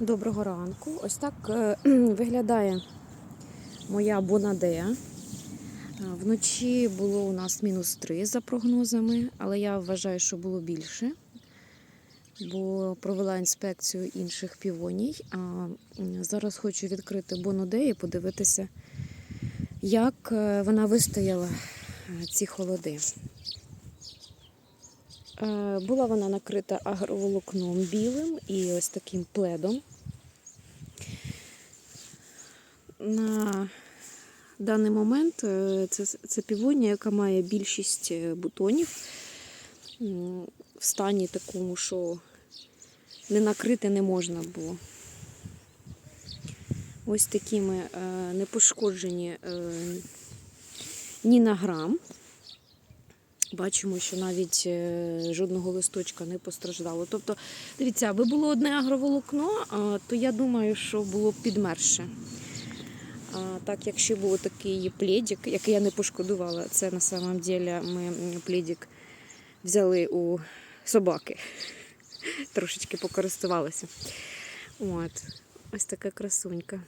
Доброго ранку. Ось так е, виглядає моя Бонадея. Е, Вночі було у нас мінус 3 за прогнозами, але я вважаю, що було більше, бо провела інспекцію інших півоній. А зараз хочу відкрити Бонадею і подивитися, як е, вона вистояла ці холоди. Е, Була вона накрита агроволокном білим і ось таким пледом. На даний момент е, це, це півонія, яка має більшість е, бутонів в стані такому, що не накрити не можна було. Ось такими не пошкоджені е, ні на грам. Бачимо, що навіть е, жодного листочка не постраждало. Тобто, дивіться, аби було одне агроволокно, то я думаю, що було б підмерше. А так, якщо був такий пледик, який я не пошкодувала, це на самом деле ми м, пледик взяли у собаки. Трошечки покористувалися. От, ось така красунька.